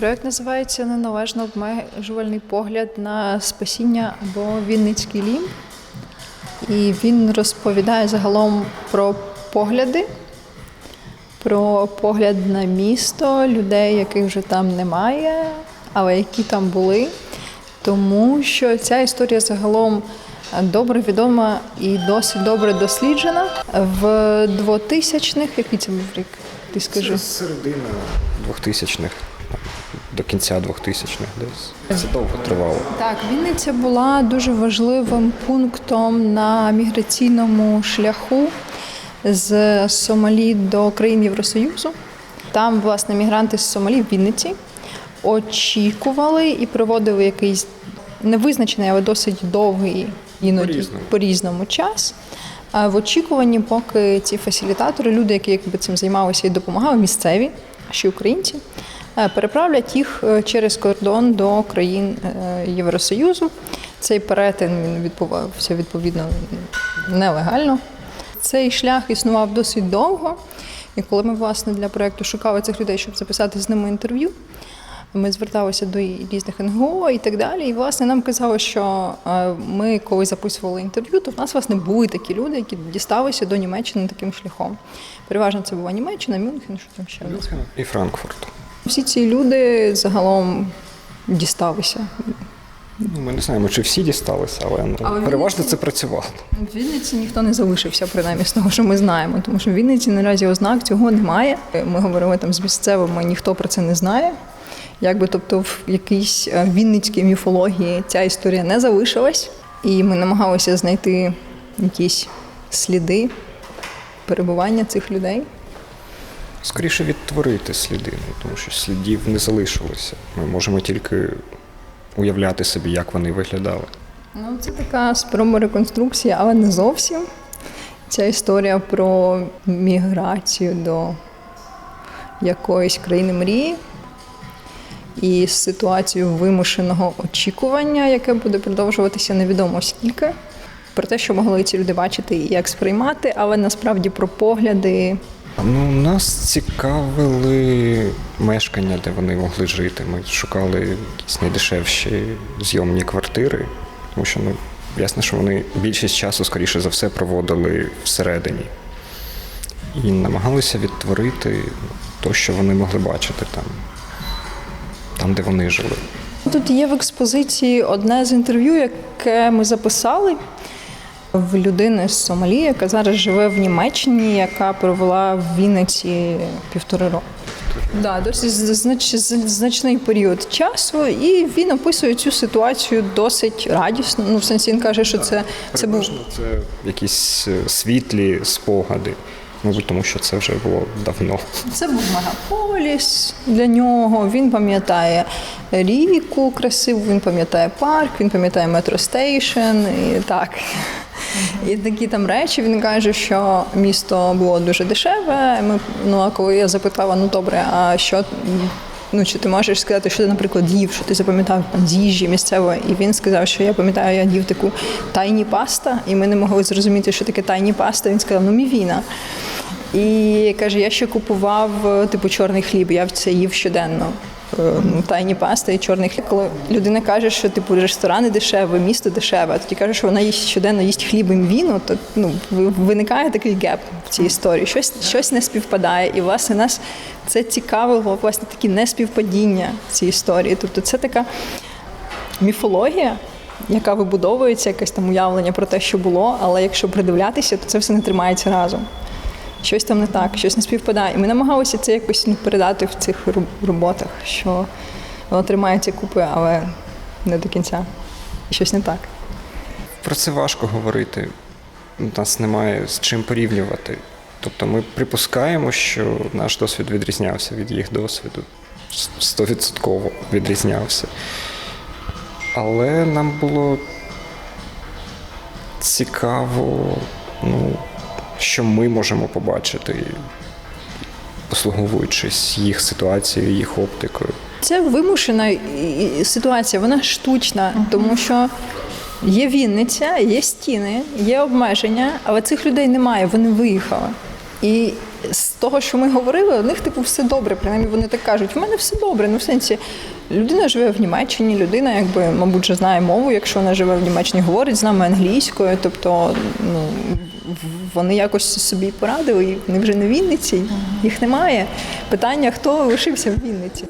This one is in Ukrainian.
Проект називається Неналежно обмежувальний погляд на спасіння або Вінницький лім. І він розповідає загалом про погляди, про погляд на місто, людей, яких вже там немає, але які там були. Тому що ця історія загалом добре відома і досить добре досліджена. В 2000-х, який це був рік? Ти скажи. Середина 2000-х, до кінця 2000-х десь. Це довго тривало. Так, Вінниця була дуже важливим пунктом на міграційному шляху з Сомалі до країн Євросоюзу. Там, власне, мігранти з Сомалі в Вінниці очікували і проводили якийсь невизначений, але досить довгий іноді По-різному. час. В очікуванні, поки ці фасилітатори, люди, які якби цим займалися і допомагали, місцеві, а ще українці, переправлять їх е, через кордон до країн е, Євросоюзу. Цей перетин він відбувався відповідно нелегально. Цей шлях існував досить довго. І коли ми власне для проекту шукали цих людей, щоб записати з ними інтерв'ю, ми зверталися до різних НГО і так далі. І власне нам казали, що е, ми, коли записували інтерв'ю, то в нас власне були такі люди, які дісталися до Німеччини таким шляхом. Переважно це була Німеччина, Мюнхен, що там ще нас. І Франкфурт. Всі ці люди загалом дісталися. Ну, ми не знаємо, чи всі дісталися, але, ну, Але переважно Вінниці- це працювало. В Вінниці ніхто не залишився, принаймні з того, що ми знаємо, тому що в Вінниці наразі ознак цього немає. Ми говорили там з місцевими, ніхто про це не знає. Якби, тобто, в якійсь е, вінницькій міфології ця історія не залишилась, і ми намагалися знайти якісь сліди перебування цих людей. Скоріше відтворити сліди, ну, тому що слідів не залишилося. Ми можемо тільки уявляти собі, як вони виглядали. Ну, це така спроба реконструкції, але не зовсім. Ця історія про міграцію до якоїсь країни мрії і ситуацію вимушеного очікування, яке буде продовжуватися невідомо скільки. Про те, що могли ці люди бачити і як сприймати, але насправді про погляди. Ну, нас цікавили мешкання, де вони могли жити. Ми шукали якісь найдешевші зйомні квартири, тому що ну, ясно, що вони більшість часу, скоріше за все, проводили всередині. І намагалися відтворити те, що вони могли бачити там, там, де вони жили. Тут є в експозиції одне з інтерв'ю, яке ми записали в людини з Сомалі, яка зараз живе в Німеччині, яка провела в Вінниці півтори роки. Да, досить знач, значний період часу, і він описує цю ситуацію досить радісно. Ну, в сенсі він каже, що це, це був це якісь е, світлі спогади, мабуть, тому що це вже було давно. Це був мегаполіс для нього. Він пам'ятає ріку красиву, він пам'ятає парк, він пам'ятає метростейшн і так. І такі там речі. Він каже, що місто було дуже дешеве. Ми, ну а коли я запитала, ну добре, а що ну чи ти можеш сказати, що ти, наприклад, їв, що ти запам'ятав з їжі місцевої? І він сказав, що я пам'ятаю, я їв таку тайні паста, і ми не могли зрозуміти, що таке тайні паста. Він сказав, ну мівіна. І каже, я ще купував типу чорний хліб, я це їв щоденно. Е, ну, Тайні паста і чорний хліб. Коли людина каже, що типу ресторани дешеві, місто дешеве, а тоді каже, що вона їсть щоденно їсть хліб і віно, то ну виникає такий геп в цій історії. Щось щось не співпадає. І власне нас це цікавило, власне, такі неспівпадіння в цій історії. Тобто, це така міфологія, яка вибудовується, якесь там уявлення про те, що було, але якщо придивлятися, то це все не тримається разом. Щось там не так, щось не співпадає. І ми намагалися це якось ну, передати в цих роботах, що воно тримається купи, але не до кінця. І щось не так. Про це важко говорити. У нас немає з чим порівнювати. Тобто ми припускаємо, що наш досвід відрізнявся від їх досвіду. Стовідсотково відрізнявся. Але нам було цікаво, ну, що ми можемо побачити, послуговуючись їх ситуацією, їх оптикою. Це вимушена ситуація, вона штучна, тому що є Вінниця, є стіни, є обмеження, але цих людей немає, вони виїхали. І з того, що ми говорили, у них типу все добре. Принаймні вони так кажуть, у мене все добре. Ну, в сенсі, людина живе в Німеччині, людина, якби, мабуть, вже знає мову, якщо вона живе в Німеччині, говорить з нами англійською. Тобто, ну вони якось собі порадили, і вони вже не в Вінниці, їх немає. Питання, хто лишився в Вінниці.